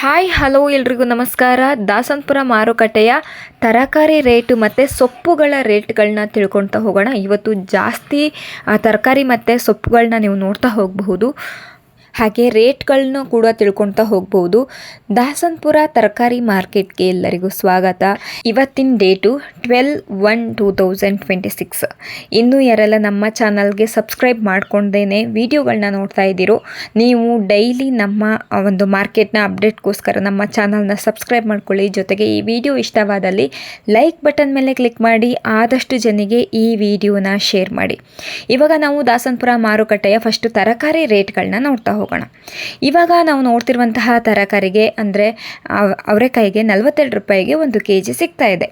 Hi, hello ಎಲ್ರಿಗೂ ನಮಸ್ಕಾರ. ದಾಸನ್ಪುರ ಮಾರುಕಟ್ಟೆಯ ತರಕಾರಿ ರೇಟು ಮತ್ತು ಸೊಪ್ಪುಗಳ ರೇಟ್ಗಳನ್ನ ತಿಳ್ಕೊಳ್ತಾ ಹೋಗೋಣ. ಇವತ್ತು ಜಾಸ್ತಿ ತರಕಾರಿ ಮತ್ತು ಸೊಪ್ಪುಗಳನ್ನ ನೀವು ನೋಡ್ತಾ ಹೋಗಬಹುದು. ಹಾಗೆ ರೇಟ್ಗಳನ್ನು ಕೂಡ ತಿಳ್ಕೊಳ್ತಾ ಹೋಗ್ಬೋದು. ದಾಸನ್ಪುರ ತರಕಾರಿ ಮಾರ್ಕೆಟ್ಗೆ ಎಲ್ಲರಿಗೂ ಸ್ವಾಗತ. ಇವತ್ತಿನ date twelve one two thousand twenty six. ಇನ್ನೂ ಯಾರೆಲ್ಲ ನಮ್ಮ ಚಾನಲ್ಗೆ ಸಬ್ಸ್ಕ್ರೈಬ್ ಮಾಡ್ಕೊಂಡೇನೆ ವಿಡಿಯೋಗಳನ್ನ ನೋಡ್ತಾ ಇದ್ದೀರೋ, ನೀವು ಡೈಲಿ ನಮ್ಮ ಒಂದು ಮಾರ್ಕೆಟ್ನ ಅಪ್ಡೇಟ್ಗೋಸ್ಕರ ನಮ್ಮ ಚಾನಲ್ನ ಸಬ್ಸ್ಕ್ರೈಬ್ ಮಾಡ್ಕೊಳ್ಳಿ. ಜೊತೆಗೆ ಈ ವಿಡಿಯೋ ಇಷ್ಟವಾದಲ್ಲಿ ಲೈಕ್ ಬಟನ್ ಮೇಲೆ ಕ್ಲಿಕ್ ಮಾಡಿ, ಆದಷ್ಟು ಜನಿಗೆ ಈ ವಿಡಿಯೋನ ಶೇರ್ ಮಾಡಿ. ಇವಾಗ ನಾವು ದಾಸನ್ಪುರ ಮಾರುಕಟ್ಟೆಯ ಫಸ್ಟು ತರಕಾರಿ ರೇಟ್ಗಳನ್ನ ನೋಡ್ತಾ ಹೋಗೋಣ. ಇವಾಗ ನಾವು ನೋಡ್ತಿರುವಂತಹ ತರಕಾರಿಗೆ ಅಂದರೆ ಅವರೆಕಾಯಿಗೆ ನಲವತ್ತೆರಡು ರೂಪಾಯಿಗೆ ಒಂದು ಕೆ ಜಿ ಸಿಗ್ತಾ ಇದೆ.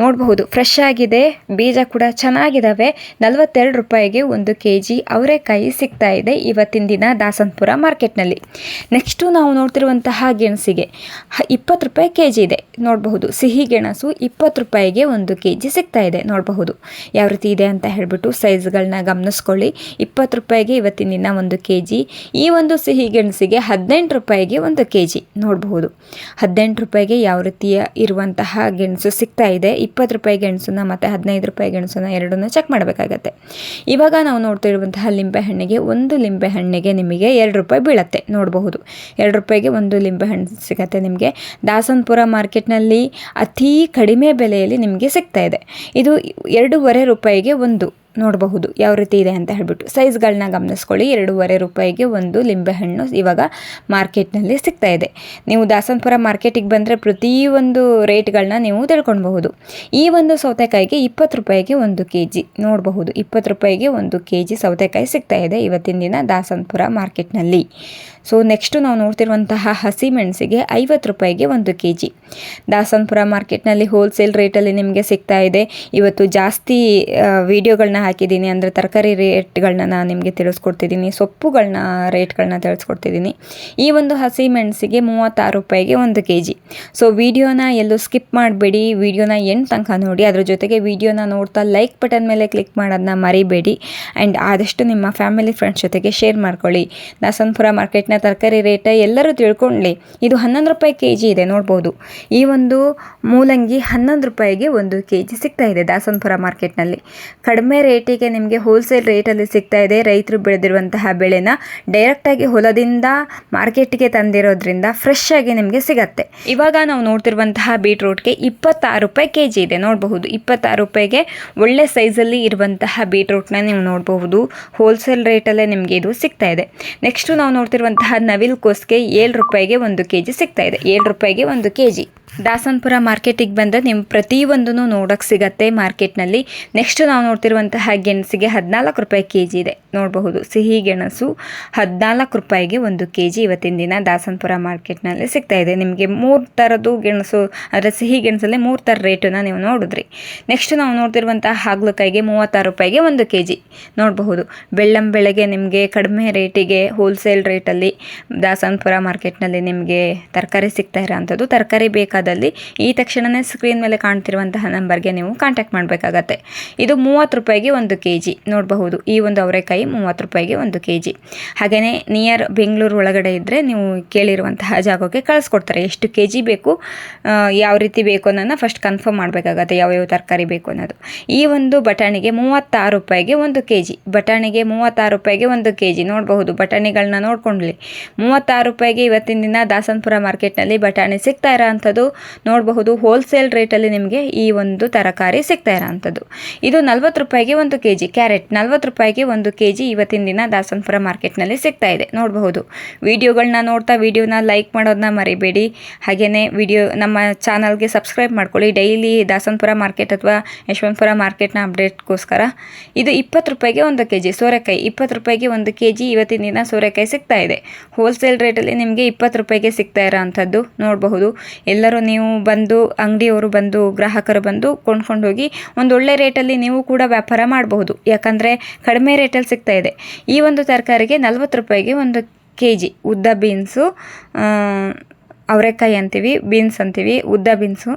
ನೋಡಬಹುದು ಫ್ರೆಶ್ ಆಗಿದೆ, ಬೀಜ ಕೂಡ ಚೆನ್ನಾಗಿದ್ದಾವೆ ನಲವತ್ತೆರಡು ರೂಪಾಯಿಗೆ ಒಂದು ಕೆ ಜಿ ಅವರೆಕಾಯಿ ಸಿಗ್ತಾ ಇದೆ ಇವತ್ತಿನ ದಿನ ದಾಸನ್ಪುರ ಮಾರ್ಕೆಟ್ನಲ್ಲಿ. ನೆಕ್ಸ್ಟು ನಾವು ನೋಡ್ತಿರುವಂತಹ ಗೆಣಸಿಗೆ ಇಪ್ಪತ್ತು ರೂಪಾಯಿ ಕೆ ಜಿ ಇದೆ. ನೋಡಬಹುದು, ಸಿಹಿ ಗೆಣಸು ಇಪ್ಪತ್ತು ರೂಪಾಯಿಗೆ ಒಂದು ಕೆ ಜಿ ಸಿಗ್ತಾ ಇದೆ. ನೋಡಬಹುದು, ಯಾವ ರೀತಿ ಇದೆ ಅಂತ ಹೇಳಿಬಿಟ್ಟು ಸೈಜ್ಗಳನ್ನ ಗಮನಿಸ್ಕೊಳ್ಳಿ. ಇಪ್ಪತ್ತು ರೂಪಾಯಿಗೆ ಇವತ್ತಿನ ದಿನ ಒಂದು ಕೆ ಜಿ ಈ ಒಂದು ಸಿಹಿ ಗೆಣಸಿಗೆ ಹದಿನೆಂಟು ರೂಪಾಯಿಗೆ ಒಂದು ಕೆ ಜಿ ನೋಡಬಹುದು. ಹದಿನೆಂಟು ರೂಪಾಯಿಗೆ ಯಾವ ರೀತಿಯ ಇರುವಂತಹ ಗೆಣಸು ಸಿಗ್ತಾ ಇದೆ? ಇಪ್ಪತ್ತು ರೂಪಾಯಿ ಗೆಣಸನ್ನ ಮತ್ತು ಹದಿನೈದು ರೂಪಾಯಿ ಗೆಣಸನ್ನ ಎರಡನ್ನ ಚೆಕ್ ಮಾಡಬೇಕಾಗತ್ತೆ. ಇವಾಗ ನಾವು ನೋಡ್ತಿರುವಂತಹ ಲಿಂಬೆ ಹಣ್ಣಿಗೆ ಒಂದು ಲಿಂಬೆ ಹಣ್ಣಿಗೆ ನಿಮಗೆ ಎರಡು ರೂಪಾಯಿ ಬೀಳತ್ತೆ. ನೋಡಬಹುದು. ಎರಡು ರೂಪಾಯಿಗೆ ಒಂದು ಲಿಂಬೆ ಹಣ್ಣು ಸಿಗತ್ತೆ ನಿಮಗೆ. ದಾಸನ್ಪುರ ಮಾರ್ಕೆಟ್ನಲ್ಲಿ ಅತೀ ಕಡಿಮೆ ಬೆಲೆಯಲ್ಲಿ ನಿಮಗೆ ಸಿಗ್ತಾ ಇದೆ. ಇದು ಎರಡೂವರೆ ರೂಪಾಯಿಗೆ ಒಂದು ನೋಡಬಹುದು. ಯಾವ ರೀತಿ ಇದೆ ಅಂತ ಹೇಳ್ಬಿಟ್ಟು ಸೈಜ್ಗಳನ್ನ ಗಮನಿಸ್ಕೊಳ್ಳಿ. ಎರಡೂವರೆ ರೂಪಾಯಿಗೆ ಒಂದು ಲಿಂಬೆಹಣ್ಣು ಇವಾಗ ಮಾರ್ಕೆಟ್ನಲ್ಲಿ ಸಿಗ್ತಾ ಇದೆ. ನೀವು ದಾಸನ್ಪುರ ಮಾರ್ಕೆಟಿಗೆ ಬಂದರೆ ಪ್ರತಿಯೊಂದು ರೇಟ್ಗಳನ್ನ ನೀವು ತಿಳ್ಕೊಳ್ಬಹುದು. ಈ ಒಂದು ಸೌತೆಕಾಯಿಗೆ ಇಪ್ಪತ್ತು ರೂಪಾಯಿಗೆ ಒಂದು ಕೆ ಜಿ ನೋಡಬಹುದು. ಇಪ್ಪತ್ತು ರೂಪಾಯಿಗೆ ಒಂದು ಕೆ ಜಿ ಸೌತೆಕಾಯಿ ಸಿಗ್ತಾ ಇದೆ ಇವತ್ತಿನ ದಿನ ದಾಸನ್ಪುರ ಮಾರ್ಕೆಟ್ನಲ್ಲಿ. ಸೊ, ನೆಕ್ಸ್ಟು ನಾವು ನೋಡ್ತಿರುವಂತಹ ಹಸಿಮೆಣಸಿಗೆ ಐವತ್ತು ರೂಪಾಯಿಗೆ ಒಂದು ಕೆ ಜಿ ದಾಸನ್ಪುರ ಮಾರ್ಕೆಟ್ನಲ್ಲಿ ಹೋಲ್ಸೇಲ್ ರೇಟಲ್ಲಿ ನಿಮಗೆ ಸಿಗ್ತಾ ಇದೆ. ಇವತ್ತು ಜಾಸ್ತಿ ವಿಡಿಯೋಗಳನ್ನ ಹಾಕಿದ್ದೀನಿ. ಅಂದರೆ ತರಕಾರಿ ರೇಟ್ಗಳನ್ನ ನಾನು ನಿಮಗೆ ತಿಳಿಸ್ಕೊಡ್ತಿದ್ದೀನಿ. ಸೊಪ್ಪುಗಳನ್ನ ರೇಟ್ಗಳನ್ನ ತಿಳಿಸ್ಕೊಡ್ತಿದ್ದೀನಿ. ಈ ಒಂದು ಹಸಿ ಮೆಣಸಿಗೆ ಮೂವತ್ತಾರು ರೂಪಾಯಿಗೆ ಒಂದು ಕೆ ಜಿ ಸೊ ವಿಡಿಯೋನ ಎಲ್ಲೂ ಸ್ಕಿಪ್ ಮಾಡಬೇಡಿ. ವಿಡಿಯೋನ ಎಂಟು ತನಕ ನೋಡಿ. ಅದ್ರ ಜೊತೆಗೆ ವಿಡಿಯೋನ ನೋಡ್ತಾ ಲೈಕ್ ಬಟನ್ ಮೇಲೆ ಕ್ಲಿಕ್ ಮಾಡೋದನ್ನ ಮರಿಬೇಡಿ. ಆ್ಯಂಡ್ ಆದಷ್ಟು ನಿಮ್ಮ ಫ್ಯಾಮಿಲಿ ಫ್ರೆಂಡ್ಸ್ ಜೊತೆಗೆ ಶೇರ್ ಮಾಡ್ಕೊಳ್ಳಿ. ದಾಸನ್ಪುರ ಮಾರ್ಕೆಟ್ನ ತರಕಾರಿ ರೇಟ್ ಎಲ್ಲರೂ ತಿಳ್ಕೊಳ್ಳಿ ಇದು ಹನ್ನೊಂದು ರೂಪಾಯಿ ಕೆ ಜಿ ಇದೆ, ನೋಡ್ಬೋದು. ಈ ಒಂದು ಮೂಲಂಗಿ ಹನ್ನೊಂದು ರೂಪಾಯಿಗೆ ಒಂದು ಕೆ ಜಿ ಸಿಗ್ತಾ ಇದೆ ದಾಸನ್ಪುರ ಮಾರ್ಕೆಟ್ನಲ್ಲಿ ಕಡಿಮೆ ರೇಟಿಗೆ ನಿಮಗೆ ಹೋಲ್ಸೇಲ್ ರೇಟಲ್ಲಿ ಸಿಗ್ತಾ ಇದೆ. ರೈತರು ಬೆಳೆದಿರುವಂತಹ ಬೆಳೆನ ಡೈರೆಕ್ಟಾಗಿ ಹೊಲದಿಂದ ಮಾರ್ಕೆಟ್ಗೆ ತಂದಿರೋದ್ರಿಂದ ಫ್ರೆಶ್ ಆಗಿ ನಿಮಗೆ ಸಿಗತ್ತೆ. ಇವಾಗ ನಾವು ನೋಡ್ತಿರುವಂತಹ ಬೀಟ್ರೂಟ್ಗೆ ಇಪ್ಪತ್ತಾರು ರೂಪಾಯಿ ಕೆ ಜಿ ಇದೆ. ನೋಡಬಹುದು. ಇಪ್ಪತ್ತಾರು ರೂಪಾಯಿಗೆ ಒಳ್ಳೆ ಸೈಜಲ್ಲಿ ಇರುವಂತಹ ಬೀಟ್ರೂಟ್ನ ನೀವು ನೋಡಬಹುದು. ಹೋಲ್ಸೇಲ್ ರೇಟಲ್ಲೇ ನಿಮಗೆ ಇದು ಸಿಗ್ತಾ ಇದೆ. ನೆಕ್ಸ್ಟು ನಾವು ನೋಡ್ತಿರುವಂತಹ ನವಿಲ್ ಕೋಸ್ಗೆ ಏಳು ರೂಪಾಯಿಗೆ ಒಂದು ಕೆ ಜಿ ಸಿಗ್ತಾ ಇದೆ. ಏಳು ರೂಪಾಯಿಗೆ ಒಂದು ಕೆ ಜಿ ದಾಸನ್ಪುರ ಮಾರ್ಕೆಟಿಗೆ ಬಂದರೆ ನೀವು ಪ್ರತಿಯೊಂದನ್ನು ನೋಡೋಕ್ಕೆ ಸಿಗತ್ತೆ ಮಾರ್ಕೆಟ್ನಲ್ಲಿ ನೆಕ್ಸ್ಟ್ ನಾವು ನೋಡ್ತಿರುವಂತಹ ಗೆಣಸಿಗೆ ಹದಿನಾಲ್ಕು ರೂಪಾಯಿ ಕೆ ಜಿ ಇದೆ. ನೋಡಬಹುದು, ಸಿಹಿ ಗೆಣಸು ಹದಿನಾಲ್ಕು ರೂಪಾಯಿಗೆ ಒಂದು ಕೆ ಜಿ ಇವತ್ತಿನ ದಿನ ದಾಸನ್ಪುರ ಮಾರ್ಕೆಟ್ನಲ್ಲಿ ಸಿಗ್ತಾ ಇದೆ. ನಿಮಗೆ ಮೂರು ಥರದ್ದು ಗೆಣಸು, ಅಂದರೆ ಸಿಹಿ ಗೆಣಸಲ್ಲೇ ಮೂರು ಥರ ರೇಟನ್ನು ನೀವು ನೋಡಿದ್ರಿ. ನೆಕ್ಸ್ಟ್ ನಾವು ನೋಡ್ತಿರುವಂತಹ ಹಾಗಲಕಾಯಿಗೆ ಮೂವತ್ತಾರು ರೂಪಾಯಿಗೆ ಒಂದು ಕೆ ಜಿ ನೋಡಬಹುದು, ಬೆಳ್ಳಂ ಬೆಳೆಗೆ ನಿಮಗೆ ಕಡಿಮೆ ರೇಟಿಗೆ ಹೋಲ್ಸೇಲ್ ರೇಟಲ್ಲಿ ದಾಸನ್ಪುರ ಮಾರ್ಕೆಟ್ನಲ್ಲಿ ನಿಮಗೆ ತರಕಾರಿ ಸಿಗ್ತಾ ಇರೋವಂಥದ್ದು ತರಕಾರಿ ಬೇಕಾದಲ್ಲಿ ಈ ತಕ್ಷಣವೇ ಸ್ಕ್ರೀನ್ ಮೇಲೆ ಕಾಣ್ತಿರುವಂತಹ ನಂಬರ್ಗೆ ನೀವು ಕಾಂಟ್ಯಾಕ್ಟ್ ಮಾಡಬೇಕಾಗತ್ತೆ. ಇದು ಮೂವತ್ತು ರೂಪಾಯಿಗೆ ಒಂದು ಕೆ ಜಿ ನೋಡಬಹುದು, ಈ ಒಂದು ಅವರೆಕಾಯಿ ಮೂವತ್ತು ರೂಪಾಯಿಗೆ ಒಂದು ಕೆ ಜಿ ಹಾಗೆಯೇ ನಿಯರ್ ಬೆಂಗಳೂರು ಒಳಗಡೆ ಇದ್ದರೆ ನೀವು ಕೇಳಿರುವಂತಹ ಜಾಗಕ್ಕೆ ಕಳಿಸ್ಕೊಡ್ತಾರೆ. ಎಷ್ಟು ಕೆ ಜಿ ಬೇಕು ಯಾವ ರೀತಿ ಬೇಕು ಅನ್ನೋದನ್ನ ಫಸ್ಟ್ ಕನ್ಫರ್ಮ್ ಮಾಡಬೇಕಾಗತ್ತೆ, ಯಾವ್ಯಾವ ತರಕಾರಿ ಬೇಕು ಅನ್ನೋದು. ಈ ಒಂದು ಬಟಾಣಿಗೆ ಮೂವತ್ತಾರು ರೂಪಾಯಿಗೆ ಒಂದು ಕೆ ಜಿ ಬಟಾಣಿಗೆ ಮೂವತ್ತಾರು ರೂಪಾಯಿಗೆ ಒಂದು ಕೆ ಜಿ ನೋಡಬಹುದು ಬಟಾಣಿಗಳನ್ನ ನೋಡ್ಕೊಂಡ್ಲಿ. ಮೂವತ್ತಾರು ರೂಪಾಯಿಗೆ ಇವತ್ತಿನ ದಿನ ದಾಸನ್ಪುರ ಮಾರ್ಕೆಟ್ನಲ್ಲಿ ಬಟಾಣಿ ಸಿಗ್ತಾ ಇರೋವಂಥದ್ದು. ನೋಡಬಹುದು ಹೋಲ್ಸೇಲ್ ರೇಟಲ್ಲಿ ನಿಮಗೆ ಈ ಒಂದು ತರಕಾರಿ ಸಿಗ್ತಾ ಇರೋವಂಥದ್ದು. ಇದು ನಲ್ವತ್ತು ರೂಪಾಯಿಗೆ ಒಂದು ಕೆ ಜಿ ಕ್ಯಾರೆಟ್ ನಲ್ವತ್ತು ರೂಪಾಯಿಗೆ ಒಂದು ಕೆ ಜಿ ಇವತ್ತಿನ ದಿನ ದಾಸನ್ಪುರ ಮಾರ್ಕೆಟ್ನಲ್ಲಿ ಸಿಗ್ತಾ ಇದೆ. ನೋಡಬಹುದು. ವಿಡಿಯೋಗಳನ್ನ ನೋಡ್ತಾ ವಿಡಿಯೋನ ಲೈಕ್ ಮಾಡೋದನ್ನ ಮರಿಬೇಡಿ. ಹಾಗೆಯೇ ವಿಡಿಯೋ ನಮ್ಮ ಚಾನಲ್ಗೆ ಸಬ್ಸ್ಕ್ರೈಬ್ ಮಾಡ್ಕೊಳ್ಳಿ. ಡೈಲಿ ದಾಸನ್ಪುರ ಮಾರ್ಕೆಟ್ ಅಥವಾ ಯಶವಂತಪುರ ಮಾರ್ಕೆಟ್ನ ಅಪ್ಡೇಟ್ಗೋಸ್ಕರ. ಇದು ಇಪ್ಪತ್ತು ರೂಪಾಯಿಗೆ ಒಂದು ಕೆ ಜಿ ಸೋರೆಕಾಯಿ. ಇಪ್ಪತ್ತು ರೂಪಾಯಿಗೆ ಒಂದು ಕೆ ಜಿ ಇವತ್ತಿನ ದಿನ ಸೋರೆಕಾಯಿ ಸಿಗ್ತಾ ಇದೆ. ಹೋಲ್ಸೇಲ್ ರೇಟಲ್ಲಿ ನಿಮಗೆ ಇಪ್ಪತ್ತು ರೂಪಾಯಿಗೆ ಸಿಗ್ತಾ ಇರೋ ಅಂಥದ್ದು ನೋಡಬಹುದು. ಎಲ್ಲರೂ ನೀವು ಬಂದು ಅಂಗಡಿಯವರು ಬಂದು ಗ್ರಾಹಕರು ಬಂದು ಕೊಂಡ್ಕೊಂಡು ಹೋಗಿ ಒಂದು ಒಳ್ಳೆ ರೇಟಲ್ಲಿ ನೀವು ಕೂಡ ವ್ಯಾಪಾರ ಮಾಡಬಹುದು. ಯಾಕಂದರೆ ಕಡಿಮೆ ರೇಟಲ್ಲಿ ಸಿಗ್ತಾ ಇದೆ. ಈ ಒಂದು ತರಕಾರಿಗೆ ನಲ್ವತ್ತು ರೂಪಾಯಿಗೆ ಒಂದು ಕೆ ಜಿ ಉದ್ದ ಬೀನ್ಸು ಅವರೆಕಾಯಿ ಅಂತೀವಿ ಬೀನ್ಸ್ ಅಂತೀವಿ, ಉದ್ದ ಬೀನ್ಸು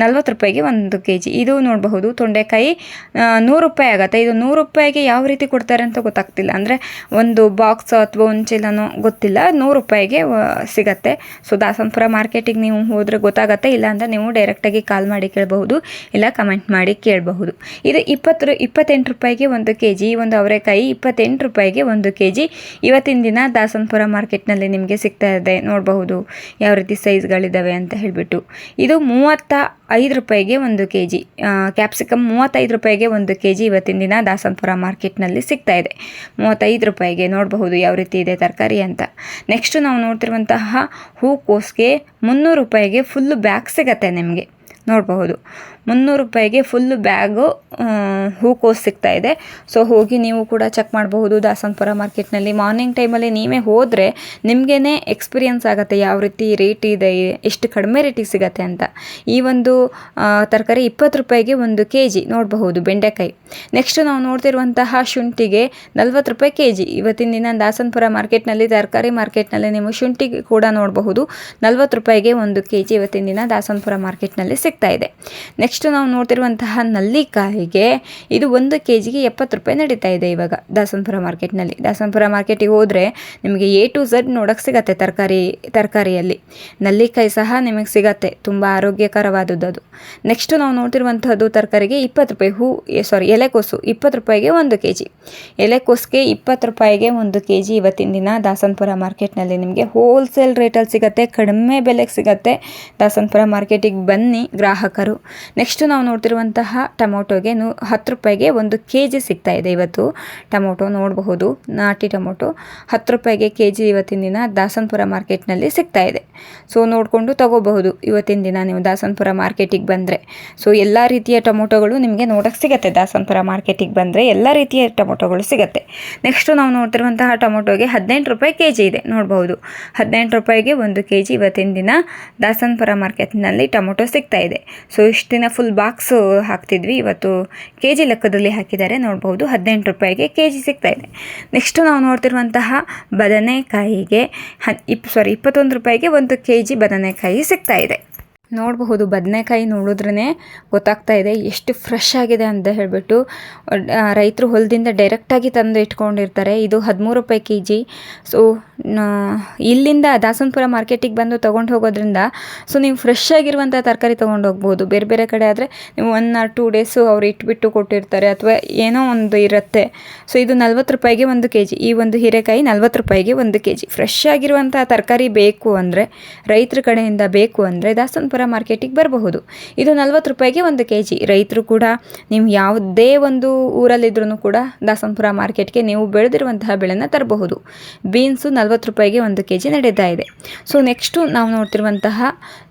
ನಲ್ವತ್ತು ರೂಪಾಯಿಗೆ ಒಂದು ಕೆ ಜಿ ಇದು ನೋಡಬಹುದು, ತೊಂಡೆಕಾಯಿ ನೂರು ರೂಪಾಯಿ ಆಗುತ್ತೆ. ಇದು ನೂರು ರೂಪಾಯಿಗೆ ಯಾವ ರೀತಿ ಕೊಡ್ತಾರೆ ಅಂತ ಗೊತ್ತಾಗ್ತಿಲ್ಲ. ಅಂದರೆ ಒಂದು ಬಾಕ್ಸ್ ಅಥವಾ ಒಂದು ಚೀಲನೋ ಗೊತ್ತಿಲ್ಲ, ನೂರು ರೂಪಾಯಿಗೆ ಸಿಗತ್ತೆ. ಸೊ ದಾಸನಪುರ ಮಾರ್ಕೆಟಿಗೆ ನೀವು ಹೋದರೆ ಗೊತ್ತಾಗತ್ತೆ ಇಲ್ಲ ಅಂದರೆ ನೀವು ಡೈರೆಕ್ಟಾಗಿ ಕಾಲ್ ಮಾಡಿ ಕೇಳಬಹುದು, ಇಲ್ಲ ಕಮೆಂಟ್ ಮಾಡಿ ಕೇಳಬಹುದು. ಇದು ಇಪ್ಪತ್ತು ಇಪ್ಪತ್ತೆಂಟು ರೂಪಾಯಿಗೆ ಒಂದು ಕೆ ಜಿ ಒಂದು ಅವರೆಕಾಯಿ ಇಪ್ಪತ್ತೆಂಟು ರೂಪಾಯಿಗೆ ಒಂದು ಕೆ ಜಿ ಇವತ್ತಿನ ದಿನ ದಾಸನಪುರ ಮಾರ್ಕೆಟ್ನಲ್ಲಿ ನಿಮಗೆ ಸಿಗ್ತಾ ಇದೆ, ನೋಡಬಹುದು. ಯಾವ ರೀತಿ ಸೈಜ್ಗಳಿದ್ದಾವೆ ಅಂತ ಹೇಳಿಬಿಟ್ಟು. ಇದು ಮೂವತ್ತ ಐದು ರೂಪಾಯಿಗೆ ಒಂದು ಕೆ ಜಿ ಕ್ಯಾಪ್ಸಿಕಮ್ ಮೂವತ್ತೈದು ರೂಪಾಯಿಗೆ ಒಂದು ಕೆ ಜಿ ಇವತ್ತಿನ ದಿನ ದಾಸನಪುರ ಮಾರ್ಕೆಟ್ನಲ್ಲಿ ಸಿಗ್ತಾ ಇದೆ. ಮೂವತ್ತೈದು ರೂಪಾಯಿಗೆ ನೋಡಬಹುದು ಯಾವ ರೀತಿ ಇದೆ ತರಕಾರಿ ಅಂತ. ನೆಕ್ಸ್ಟ್ ನಾವು ನೋಡ್ತಿರುವಂತಹ ಹೂಕೋಸ್ಗೆ ಮುನ್ನೂರು ರೂಪಾಯಿಗೆ ಫುಲ್ ಬ್ಯಾಗ್ ಸಿಗತ್ತೆ ನಿಮಗೆ. ನೋಡಬಹುದು. ಮುನ್ನೂರು ರೂಪಾಯಿಗೆ ಫುಲ್ ಬ್ಯಾಗು ಹೂಕೋಸು ಸಿಗ್ತಾ ಇದೆ ಸೊ ಹೋಗಿ ನೀವು ಕೂಡ ಚೆಕ್ ಮಾಡಬಹುದು ದಾಸನಪುರ ಮಾರ್ಕೆಟ್ನಲ್ಲಿ ಮಾರ್ನಿಂಗ್ ಟೈಮಲ್ಲಿ ನೀವೇ ಹೋದರೆ ನಿಮಗೇ ಎಕ್ಸ್ಪೀರಿಯನ್ಸ್ ಆಗುತ್ತೆ ಯಾವ ರೀತಿ ರೇಟ್ ಇದೆ, ಎಷ್ಟು ಕಡಿಮೆ ರೇಟಿಗೆ ಸಿಗತ್ತೆ ಅಂತ. ಈ ಒಂದು ತರಕಾರಿ ಇಪ್ಪತ್ತು ರೂಪಾಯಿಗೆ ಒಂದು ಕೆ ಜಿ ನೋಡಬಹುದು ಬೆಂಡೆಕಾಯಿ. ನೆಕ್ಸ್ಟ್ ನಾವು ನೋಡ್ತಿರುವಂತಹ ಶುಂಠಿಗೆ ನಲ್ವತ್ತು ರೂಪಾಯಿ ಕೆ ಜಿ ಇವತ್ತಿನ ದಿನ ದಾಸನಪುರ ಮಾರ್ಕೆಟ್ನಲ್ಲಿ ತರಕಾರಿ ಮಾರ್ಕೆಟ್ನಲ್ಲಿ ನೀವು ಶುಂಠಿ ಕೂಡ ನೋಡಬಹುದು. ನಲ್ವತ್ತು ರೂಪಾಯಿಗೆ ಒಂದು ಕೆ ಜಿ ಇವತ್ತಿನ ದಿನ ದಾಸನಪುರ ಮಾರ್ಕೆಟ್ನಲ್ಲಿ ಸಿಗ್ತಾ ಇದೆ ನೆಕ್ಸ್ಟ್ ನಾವು ನೋಡ್ತಿರುವಂತಹ ನಲ್ಲಿಕಾಯಿಗೆ ಇದು ಒಂದು ಕೆ ಜಿಗೆ ಎಪ್ಪತ್ತು ರೂಪಾಯಿ ನಡೀತಾ ಇದೆ ಇವಾಗ. ದಾಸನಪುರ ಮಾರ್ಕೆಟ್ನಲ್ಲಿ. ದಾಸನಪುರ ಮಾರ್ಕೆಟಿಗೆ ಹೋದರೆ ನಿಮಗೆ ಎ ಟು ಝಡ್ ನೋಡೋಕ್ಕೆ ಸಿಗತ್ತೆ ತರಕಾರಿ, ತರಕಾರಿಯಲ್ಲಿ. ನಲ್ಲಿಕಾಯಿ ಸಹ ನಿಮಗೆ ಸಿಗತ್ತೆ. ತುಂಬ ಆರೋಗ್ಯಕರವಾದದ್ದು ಅದು. ನೆಕ್ಸ್ಟ್ ನಾವು ನೋಡ್ತಿರುವಂಥದ್ದು ತರಕಾರಿಗೆ ಇಪ್ಪತ್ತು ರೂಪಾಯಿ ಹೂ ಸಾರಿ ಎಲೆಕೋಸು ಇಪ್ಪತ್ತು ರೂಪಾಯಿಗೆ ಒಂದು ಕೆ ಜಿ ಎಲೆಕೋಸ್ಗೆ ಇಪ್ಪತ್ತು ರೂಪಾಯಿಗೆ ಒಂದು ಕೆ ಜಿ ಇವತ್ತಿನ ದಿನ ದಾಸನಪುರ ಮಾರ್ಕೆಟ್ನಲ್ಲಿ ನಿಮಗೆ ಹೋಲ್ಸೇಲ್ ರೇಟಲ್ಲಿ ಸಿಗತ್ತೆ, ಕಡಿಮೆ ಬೆಲೆಗೆ ಸಿಗತ್ತೆ. ದಾಸನಪುರ ಮಾರ್ಕೆಟಿಗೆ ಬನ್ನಿ ಗ್ರಾಹಕರು. ನೆಕ್ಸ್ಟ್ ನಾವು ನೋಡ್ತಿರುವಂತಹ ಟೊಮೊಟೊಗೆ ನೂ ಹತ್ತು ರೂಪಾಯಿಗೆ ಒಂದು ಕೆ ಜಿ ಸಿಗ್ತಾ ಇದೆ ಇವತ್ತು. ಟೊಮೊಟೊ ನೋಡಬಹುದು, ನಾಟಿ ಟೊಮೊಟೊ. ಹತ್ತು ರೂಪಾಯಿಗೆ ಕೆ ಜಿ ಇವತ್ತಿನ ದಿನ ದಾಸನಪುರ ಮಾರ್ಕೆಟ್ನಲ್ಲಿ ಸಿಗ್ತಾ ಇದೆ. ಸೊ, ನೋಡಿಕೊಂಡು ತಗೋಬಹುದು. ಇವತ್ತಿನ ದಿನ ನೀವು ದಾಸನಪುರ ಮಾರ್ಕೆಟಿಗೆ ಬಂದರೆ. ಸೊ, ಎಲ್ಲ ರೀತಿಯ ಟೊಮೊಟೊಗಳು ನಿಮಗೆ ನೋಡೋಕ್ಕೆ ಸಿಗತ್ತೆ. ದಾಸನಪುರ ಮಾರ್ಕೆಟಿಗೆ ಬಂದರೆ ಎಲ್ಲ ರೀತಿಯ ಟೊಮೊಟೊಗಳು ಸಿಗತ್ತೆ. ನೆಕ್ಸ್ಟು ನಾವು ನೋಡ್ತಿರುವಂತಹ ಟೊಮೊಟೊಗೆ ಹದಿನೆಂಟು ರೂಪಾಯಿ ಕೆ ಜಿ ಇದೆ. ನೋಡಬಹುದು. ಹದಿನೆಂಟು ರೂಪಾಯಿಗೆ ಒಂದು ಕೆ ಜಿ ಇವತ್ತಿನ ದಿನ ದಾಸನಪುರ ಮಾರ್ಕೆಟ್ನಲ್ಲಿ ಟೊಮೊಟೊ ಸಿಗ್ತಾ ಇದೆ. ಸೊ, ಇಷ್ಟು ದಿನ ಫುಲ್ ಬಾಕ್ಸ್ ಹಾಕ್ತಿದ್ವಿ. ಇವತ್ತು ಕೆ ಜಿ ಲೆಕ್ಕದಲ್ಲಿ ಹಾಕಿದ್ದಾರೆ. ನೋಡ್ಬೋದು ಹದಿನೆಂಟು ರೂಪಾಯಿಗೆ ಕೆ ಜಿ ಸಿಗ್ತಾ ಇದೆ. ನೆಕ್ಸ್ಟ್ ನಾವು ನೋಡ್ತಿರುವಂತಹ ಬದನೆಕಾಯಿಗೆ ಹ ಇಪ್ ಸಾರಿ ಇಪ್ಪತ್ತೊಂದು ರೂಪಾಯಿಗೆ ಒಂದು ಕೆ ಜಿ ಬದನೆಕಾಯಿ ಇದೆ. ನೋಡಬಹುದು ಬದನೆಕಾಯಿ ನೋಡಿದ್ರೇ ಗೊತ್ತಾಗ್ತಾ ಇದೆ. ಎಷ್ಟು ಫ್ರೆಶ್ ಆಗಿದೆ ಅಂತ ಹೇಳಿಬಿಟ್ಟು ರೈತರು ಹೊಲದಿಂದ ಡೈರೆಕ್ಟಾಗಿ ತಂದು ಇಟ್ಕೊಂಡಿರ್ತಾರೆ. ಇದು ಹದಿಮೂರು ರೂಪಾಯಿ ಕೆ ಜಿ ಸೊ ಇಲ್ಲಿಂದ ದಾಸನ್ಪುರ ಮಾರ್ಕೆಟಿಗೆ ಬಂದು ತೊಗೊಂಡು ಹೋಗೋದ್ರಿಂದ ಸೊ ನೀವು ಫ್ರೆಶ್ ಆಗಿರುವಂಥ ತರಕಾರಿ ತೊಗೊಂಡು ಹೋಗ್ಬೋದು. ಬೇರೆ ಬೇರೆ ಕಡೆ ಆದರೆ ನೀವು ಒನ್ ಆರ್ ಟೂ ಡೇಸು ಅವ್ರು ಇಟ್ಬಿಟ್ಟು ಕೊಟ್ಟಿರ್ತಾರೆ, ಅಥವಾ ಏನೋ ಒಂದು ಇರುತ್ತೆ. ಸೊ ಇದು ನಲ್ವತ್ತು ರೂಪಾಯಿಗೆ ಒಂದು ಕೆ ಜಿ ಈ ಒಂದು ಹೀರೆಕಾಯಿ ನಲ್ವತ್ತು ರೂಪಾಯಿಗೆ ಒಂದು ಕೆ ಜಿ ಫ್ರೆಶ್ ಆಗಿರುವಂಥ ತರಕಾರಿ ಬೇಕು ಅಂದರೆ, ರೈತರ ಕಡೆಯಿಂದ ಬೇಕು ಅಂದರೆ ದಾಸನ್ಪುರ ಮಾರ್ಕೆಟಿಗೆ ಬರಬಹುದು. ಇದು ನಲ್ವತ್ತು ರೂಪಾಯಿಗೆ ಒಂದು ಕೆ ಜಿ ರೈತರು ಕೂಡ ನೀವು ಯಾವುದೇ ಒಂದು ಊರಲ್ಲಿದ್ರೂ ಕೂಡ ದಾಸನ್ಪುರ ಮಾರ್ಕೆಟ್ಗೆ ನೀವು ಬೆಳೆದಿರುವಂತಹ ಬೆಳೆನ ತರಬಹುದು. ಬೀನ್ಸು ನಲ್ವತ್ತು ರೂಪಾಯಿಗೆ ಒಂದು ಕೆ ಜಿ ನಡೀತಾ ಇದೆ ಸೊ ನೆಕ್ಸ್ಟು ನಾವು ನೋಡ್ತಿರುವಂತಹ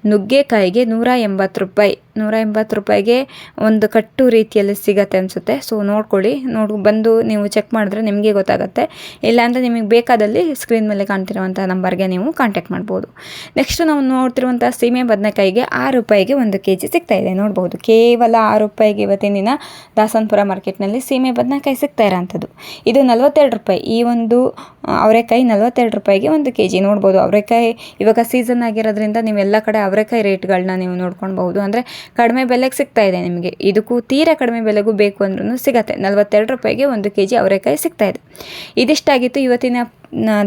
ನುಗ್ಗೆಕಾಯಿಗೆ ನೂರ ಎಂಬತ್ತು ರೂಪಾಯಿ. ನೂರ ಎಂಬತ್ತು ರೂಪಾಯಿಗೆ ಒಂದು ಕಟ್ಟು ರೀತಿಯಲ್ಲಿ ಸಿಗತ್ತೆ ಅನಿಸುತ್ತೆ. ಸೊ ನೋಡ್ಕೊಳ್ಳಿ. ನೋಡ್, ಬಂದು ನೀವು ಚೆಕ್ ಮಾಡಿದ್ರೆ ನಿಮಗೆ ಗೊತ್ತಾಗುತ್ತೆ. ಇಲ್ಲಾಂದರೆ ನಿಮಗೆ ಬೇಕಾದಲ್ಲಿ ಸ್ಕ್ರೀನ್ ಮೇಲೆ ಕಾಣ್ತಿರುವಂಥ ನಂಬರ್ಗೆ ನೀವು ಕಾಂಟ್ಯಾಕ್ಟ್ ಮಾಡ್ಬೋದು. ನೆಕ್ಸ್ಟ್ ನಾವು ನೋಡ್ತಿರುವಂಥ ಸೀಮೆ ಬದನೆಕಾಯಿಗೆ ಆರು ರೂಪಾಯಿಗೆ ಒಂದು ಕೆ ಜಿ ಸಿಗ್ತಾ ಇದೆ. ನೋಡ್ಬೋದು. ಕೇವಲ ಆರು ರೂಪಾಯಿಗೆ ಇವತ್ತಿನ ದಿನ ದಾಸನಪುರ ಮಾರ್ಕೆಟ್ನಲ್ಲಿ ಸೀಮೆ ಬದನೆಕಾಯಿ ಸಿಗ್ತಾ ಇರೋಂಥದ್ದು. ಇದು ನಲ್ವತ್ತೆರಡು ರೂಪಾಯಿ. ಈ ಒಂದು ಅವರೆಕಾಯಿ ನಲ್ವತ್ತೆರಡು ರೂಪಾಯಿಗೆ ಒಂದು ಕೆ ಜಿ ನೋಡ್ಬೋದು ಅವರೆಕಾಯಿ ಇವಾಗ ಸೀಸನ್ ಆಗಿರೋದ್ರಿಂದ ನೀವು ಎಲ್ಲ ಕಡೆ ಅವರೆಕಾಯಿ ರೇಟ್ಗಳನ್ನ ನೀವು ನೋಡ್ಕೊಳ್ಬಹುದು. ಅಂದರೆ ಕಡಿಮೆ ಬೆಲೆಗೆ ಸಿಗ್ತಾ ಇದೆ ನಿಮಗೆ. ಇದಕ್ಕೂ ತೀರಾ ಕಡಿಮೆ ಬೆಲೆಗೂ ಬೇಕು ಅಂದ್ರೂ ಸಿಗತ್ತೆ. ನಲ್ವತ್ತೆರಡು ರೂಪಾಯಿಗೆ ಒಂದು ಕೆ ಜಿ ಅವರೆಕಾಯಿ ಸಿಗ್ತಾ ಇದೆ. ಇದಿಷ್ಟಾಗಿತ್ತು ಇವತ್ತಿನ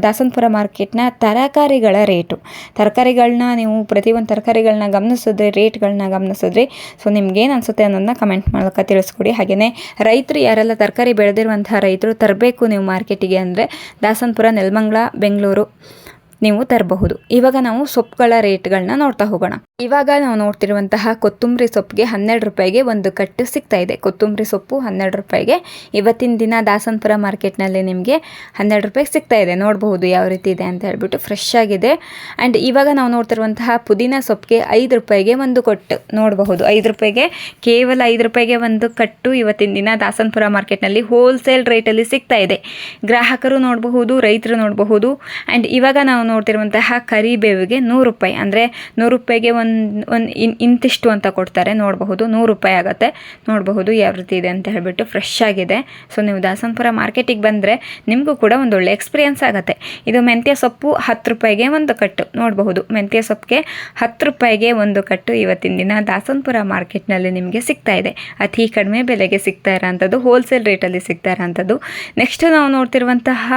ದಾಸನ್ಪುರ ಮಾರ್ಕೆಟ್ನ ತರಕಾರಿಗಳ ರೇಟು. ತರಕಾರಿಗಳನ್ನ ನೀವು ಪ್ರತಿಯೊಂದು ತರಕಾರಿಗಳನ್ನ ಗಮನಿಸಿದ್ರೆ ರೇಟ್ಗಳನ್ನ ಗಮನಿಸಿದ್ರೆ, ಸೊ, ನಿಮ್ಗೇನು ಅನಿಸುತ್ತೆ ಅನ್ನೋದನ್ನ ಕಮೆಂಟ್ ಮೂಲಕ ತಿಳಿಸ್ಕೊಡಿ. ಹಾಗೆಯೇ ರೈತರು ಯಾರೆಲ್ಲ ತರಕಾರಿ ಬೆಳೆದಿರುವಂತಹ ರೈತರು ತರಬೇಕು ನೀವು ಮಾರ್ಕೆಟಿಗೆ ಅಂದರೆ ದಾಸನ್ಪುರ, ನೆಲಮಂಗ್ಲ, ಬೆಂಗಳೂರು. ನೀವು ತರಬಹುದು. ಇವಾಗ ನಾವು ಸೊಪ್ಪುಗಳ ರೇಟ್ಗಳನ್ನ ನೋಡ್ತಾ ಹೋಗೋಣ. ಇವಾಗ ನಾವು ನೋಡ್ತಿರುವಂತಹ ಕೊತ್ತಂಬರಿ ಸೊಪ್ಪಿಗೆ ಹನ್ನೆರಡು ರೂಪಾಯಿಗೆ ಒಂದು ಕಟ್ಟು ಸಿಗ್ತಾ ಇದೆ. ಕೊತ್ತಂಬರಿ ಸೊಪ್ಪು ಹನ್ನೆರಡು ರೂಪಾಯಿಗೆ. ಇವತ್ತಿನ ದಿನ ದಾಸನಪುರ ಮಾರ್ಕೆಟ್ನಲ್ಲಿ ನಿಮಗೆ ಹನ್ನೆರಡು ರೂಪಾಯಿಗೆ ಸಿಗ್ತಾ ಇದೆ. ನೋಡಬಹುದು ಯಾವ ರೀತಿ ಇದೆ ಅಂತ ಹೇಳ್ಬಿಟ್ಟು ಫ್ರೆಶ್ ಆಗಿದೆ. ಆ್ಯಂಡ್ ಇವಾಗ ನಾವು ನೋಡ್ತಿರುವಂತಹ ಪುದೀನ ಸೊಪ್ಪಿಗೆ ಐದು ರೂಪಾಯಿಗೆ ಒಂದು ಕೊಟ್ಟು ನೋಡಬಹುದು. ಐದು ರೂಪಾಯಿಗೆ, ಕೇವಲ ಐದು ರೂಪಾಯಿಗೆ ಒಂದು ಕಟ್ಟು ಇವತ್ತಿನ ದಿನ ದಾಸನಪುರ ಮಾರ್ಕೆಟ್ನಲ್ಲಿ ಹೋಲ್ಸೇಲ್ ರೇಟಲ್ಲಿ ಸಿಗ್ತಾ ಇದೆ. ಗ್ರಾಹಕರು ನೋಡಬಹುದು, ರೈತರು ನೋಡಬಹುದು. ಆ್ಯಂಡ್ ಇವಾಗ ನಾವು ನೋಡ್ತಿರುವಂತಹ ಕರಿಬೇವಿಗೆ ನೂರು ರೂಪಾಯಿ. ಅಂದರೆ ನೂರು ರೂಪಾಯಿಗೆ ಒಂದು ಒಂದು ಇನ್, ಇಂತಿಷ್ಟು ಅಂತ ಕೊಡ್ತಾರೆ. ನೋಡಬಹುದು, ನೂರು ರೂಪಾಯಿ ಆಗುತ್ತೆ. ನೋಡಬಹುದು ಯಾವ ರೀತಿ ಇದೆ ಅಂತ ಹೇಳಿಬಿಟ್ಟು ಫ್ರೆಶ್ ಆಗಿದೆ. ಸೊ ನೀವು ದಾಸನಪುರ ಮಾರ್ಕೆಟಿಗೆ ಬಂದರೆ ನಿಮಗೂ ಕೂಡ ಒಂದು ಒಳ್ಳೆ ಎಕ್ಸ್ಪೀರಿಯನ್ಸ್ ಆಗುತ್ತೆ. ಇದು ಮೆಂತ್ಯ ಸೊಪ್ಪು ಹತ್ತು ರೂಪಾಯಿಗೆ ಒಂದು ಕಟ್ಟು. ನೋಡಬಹುದು, ಮೆಂತ್ಯ ಸೊಪ್ಪಿಗೆ ಹತ್ತು ರೂಪಾಯಿಗೆ ಒಂದು ಕಟ್ಟು ಇವತ್ತಿನ ದಿನ ದಾಸನಪುರ ಮಾರ್ಕೆಟ್ನಲ್ಲಿ ನಿಮಗೆ ಸಿಗ್ತಾ ಇದೆ. ಅತಿ ಕಡಿಮೆ ಬೆಲೆಗೆ ಸಿಗ್ತಾ ಇರೋಂಥದ್ದು ಹೋಲ್ಸೇಲ್ ರೇಟಲ್ಲಿ ಸಿಗ್ತಾ ಇರೋಂಥದ್ದು. ನೆಕ್ಸ್ಟ್ ನಾವು ನೋಡ್ತಿರುವಂತಹ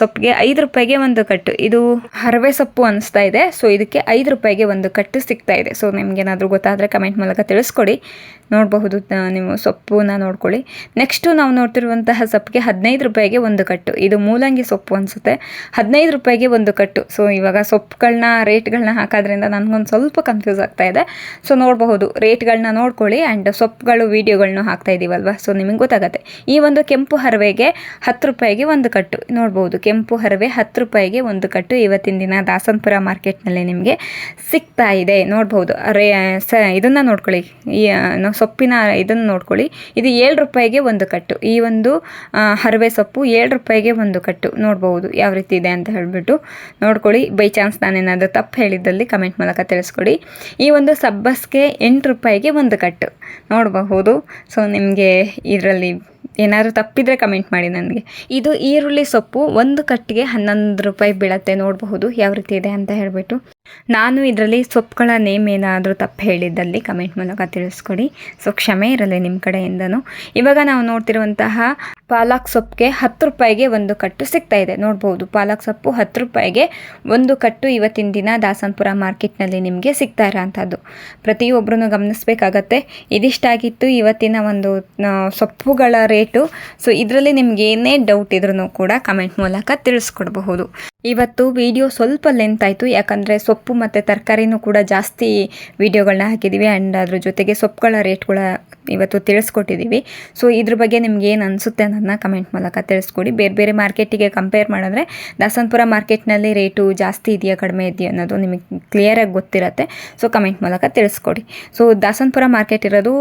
ಸೊಪ್ಪಿಗೆ ಐದು ರೂಪಾಯಿಗೆ ಒಂದು ಕಟ್ಟು. ಇದು ಹರವೆ ಸೊಪ್ಪು ಅನಿಸ್ತಾ ಇದೆ. ಸೊ ಇದಕ್ಕೆ ಐದು ರೂಪಾಯಿಗೆ ಒಂದು ಕಟ್ಟು ಸಿಗ್ತಾ ಇದೆ. ಸೊ ನಿಮ್ಗೇನಾದರೂ ಗೊತ್ತಾದರೆ ಕಮೆಂಟ್ ಮೂಲಕ ತಿಳಿಸ್ಕೊಡಿ. ನೋಡಬಹುದು ನೀವು ಸೊಪ್ಪುನ ನೋಡ್ಕೊಳ್ಳಿ. ನೆಕ್ಸ್ಟು ನಾವು ನೋಡ್ತಿರುವಂತಹ ಸೊಪ್ಪಿಗೆ ಹದಿನೈದು ರೂಪಾಯಿಗೆ ಒಂದು ಕಟ್ಟು. ಇದು ಮೂಲಂಗಿ ಸೊಪ್ಪು ಅನಿಸುತ್ತೆ. ಹದಿನೈದು ರೂಪಾಯಿಗೆ ಒಂದು ಕಟ್ಟು. ಸೊ ಇವಾಗ ಸೊಪ್ಪುಗಳನ್ನ ರೇಟ್ಗಳನ್ನ ಹಾಕೋದ್ರಿಂದ ನನಗೊಂದು ಸ್ವಲ್ಪ ಕನ್ಫ್ಯೂಸ್ ಆಗ್ತಾ ಇದೆ. ಸೊ ನೋಡಬಹುದು ರೇಟ್ಗಳನ್ನ ನೋಡ್ಕೊಳ್ಳಿ ಆ್ಯಂಡ್ ಸೊಪ್ಪುಗಳು ವೀಡಿಯೋಗಳನ್ನ ಹಾಕ್ತಾ ಇದ್ದೀವಲ್ವ ಸೊ ನಿಮಗೆ ಗೊತ್ತಾಗುತ್ತೆ. ಈ ಒಂದು ಕೆಂಪು ಹರವೆಗೆ ಹತ್ತು ರೂಪಾಯಿಗೆ ಒಂದು ಕಟ್ಟು. ನೋಡ್ಬೋದು ಕೆಂಪು ಹರವೆ ಹತ್ತು ರೂಪಾಯಿಗೆ ಒಂದು ಕಟ್ಟು ಇವತ್ತಿನ ದಿನ ದಾಸನ್ಪುರ ಮಾರ್ಕೆಟ್ನಲ್ಲಿ ನಿಮಗೆ ಸಿಗ್ತಾ ಇದೆ. ನೋಡ್ಬೋದು. ರೇ, ಸ, ಇದನ್ನು ನೋಡ್ಕೊಳ್ಳಿ. ಈ ಸೊಪ್ಪಿನ, ಇದನ್ನು ನೋಡ್ಕೊಳ್ಳಿ. ಇದು ಏಳು ರೂಪಾಯಿಗೆ ಒಂದು ಕಟ್ಟು. ಈ ಒಂದು ಹರವೆ ಸೊಪ್ಪು ಏಳು ರೂಪಾಯಿಗೆ ಒಂದು ಕಟ್ಟು. ನೋಡ್ಬೋದು ಯಾವ ರೀತಿ ಇದೆ ಅಂತ ಹೇಳಿಬಿಟ್ಟು ನೋಡ್ಕೊಳ್ಳಿ. ಬೈ ಚಾನ್ಸ್ ನಾನೇನಾದರೂ ತಪ್ಪು ಹೇಳಿದ್ದಲ್ಲಿ ಕಮೆಂಟ್ ಮೂಲಕ ತಿಳಿಸ್ಕೊಡಿ. ಈ ಒಂದು ಸಬ್ಬಸ್ಗೆ ಎಂಟು ರೂಪಾಯಿಗೆ ಒಂದು ಕಟ್ಟು. ನೋಡಬಹುದು. ಸೊ, ನಿಮಗೆ ಇದರಲ್ಲಿ ಏನಾದರೂ ತಪ್ಪಿದರೆ ಕಮೆಂಟ್ ಮಾಡಿ ನನಗೆ. ಇದು ಈರುಳ್ಳಿ ಸೊಪ್ಪು, ಒಂದು ಕಟ್ಟಿಗೆ ಹನ್ನೊಂದು ರೂಪಾಯಿ ಬೀಳತ್ತೆ ನೋಡಬಹುದು, ಯಾವ ರೀತಿ ಇದೆ ಅಂತ ಹೇಳಿಬಿಟ್ಟು. ನಾನು ಇದರಲ್ಲಿ ಸೊಪ್ಪುಗಳ ನೇಮ್ ಏನಾದರೂ ತಪ್ಪು ಹೇಳಿದ್ದಲ್ಲಿ ಕಮೆಂಟ್ ಮೂಲಕ ತಿಳಿಸ್ಕೊಡಿ. ಸೊ, ಕ್ಷಮೆ ಇರಲಿ ನಿಮ್ಮ ಕಡೆಯಿಂದನೂ. ಇವಾಗ ನಾವು ನೋಡ್ತಿರುವಂತಹ ಪಾಲಕ್ ಸೊಪ್ಪಿಗೆ ಹತ್ತು ರೂಪಾಯಿಗೆ ಒಂದು ಕಟ್ಟು ಸಿಗ್ತಾ ಇದೆ. ನೋಡ್ಬೋದು, ಪಾಲಕ್ ಸೊಪ್ಪು ಹತ್ತು ರೂಪಾಯಿಗೆ ಒಂದು ಕಟ್ಟು ಇವತ್ತಿನ ದಿನ ದಾಸನಪುರ ಮಾರ್ಕೆಟ್ನಲ್ಲಿ ನಿಮಗೆ ಸಿಗ್ತಾ ಇರೋಂಥದ್ದು. ಪ್ರತಿಯೊಬ್ಬರೂ ಗಮನಿಸಬೇಕಾಗತ್ತೆ, ಇದಿಷ್ಟಾಗಿತ್ತು ಇವತ್ತಿನ ಒಂದು ಸೊಪ್ಪುಗಳ ರೇಟು. ಸೊ ಇದರಲ್ಲಿ ನಿಮ್ಗೆ ಏನೇ ಡೌಟ್ ಇದ್ರೂ ಕೂಡ ಕಮೆಂಟ್ ಮೂಲಕ ತಿಳಿಸ್ಕೊಡ್ಬಹುದು. ಇವತ್ತು ವಿಡಿಯೋ ಸ್ವಲ್ಪ ಲೆಂತ್ ಆಯಿತು, ಯಾಕಂದರೆ ಸೊಪ್ಪು ಮತ್ತು ತರಕಾರಿನೂ ಕೂಡ ಜಾಸ್ತಿ ವಿಡಿಯೋಗಳನ್ನ ಹಾಕಿದ್ದೀವಿ ಆ್ಯಂಡ್ ಅದ್ರ ಜೊತೆಗೆ ಸೊಪ್ಪುಗಳ ರೇಟ್ಗಳ ಇವತ್ತು ತಿಳಿಸ್ಕೊಟ್ಟಿದ್ದೀವಿ ಸೊ ಇದ್ರ ಬಗ್ಗೆ ನಿಮ್ಗೆ ಏನು ಅನಿಸುತ್ತೆ ಅನ್ನೋದನ್ನ ಕಮೆಂಟ್ ಮೂಲಕ ತಿಳಿಸ್ಕೊಡಿ. ಬೇರೆ ಬೇರೆ ಮಾರ್ಕೆಟಿಗೆ ಕಂಪೇರ್ ಮಾಡಿದ್ರೆ ದಾಸನ್ಪುರ ಮಾರ್ಕೆಟ್ನಲ್ಲಿ ರೇಟು ಜಾಸ್ತಿ ಇದೆಯಾ, ಕಡಿಮೆ ಇದೆಯಾ ಅನ್ನೋದು ನಿಮಗೆ ಕ್ಲಿಯರಾಗಿ ಗೊತ್ತಿರತ್ತೆ. ಸೊ ಕಮೆಂಟ್ ಮೂಲಕ ತಿಳಿಸ್ಕೊಡಿ. ಸೊ ದಾಸನ್ಪುರ ಮಾರ್ಕೆಟ್ ಇರೋದು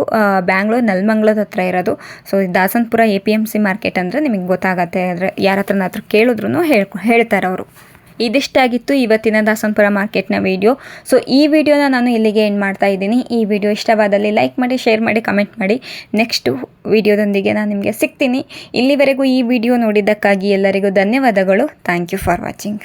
ಬ್ಯಾಂಗ್ಳೂರ್ ನೆಲಮಂಗ್ಲದ ಹತ್ರ ಇರೋದು. So Dasanpura A P M C market ಅಂದರೆ ನಿಮಗೆ ಗೊತ್ತಾಗತ್ತೆ. ಅಂದರೆ ಯಾರ ಹತ್ರನಾದ್ರೂ ಕೇಳಿದ್ರು ಹೇಳ್ಕೊ ಹೇಳ್ತಾರೆ ಅವರು ಇದಿಷ್ಟಾಗಿತ್ತು ಇವತ್ತಿನ ದಾಸನಪುರ ಮಾರ್ಕೆಟ್ನ ವಿಡಿಯೋ. ಸೊ ಈ ವಿಡಿಯೋನ ನಾನು ಇಲ್ಲಿಗೆ ಎಂಡ್ ಮಾಡ್ತಾ ಇದ್ದೀನಿ. ಈ ವಿಡಿಯೋ ಇಷ್ಟವಾದಲ್ಲಿ ಲೈಕ್ ಮಾಡಿ ಶೇರ್ ಮಾಡಿ ಕಮೆಂಟ್ ಮಾಡಿ. ನೆಕ್ಸ್ಟು ವಿಡಿಯೋದೊಂದಿಗೆ ನಾನು ನಿಮಗೆ ಸಿಗ್ತೀನಿ. ಇಲ್ಲಿವರೆಗೂ ಈ ವಿಡಿಯೋ ನೋಡಿದ್ದಕ್ಕಾಗಿ ಎಲ್ಲರಿಗೂ ಧನ್ಯವಾದಗಳು. Thank you for watching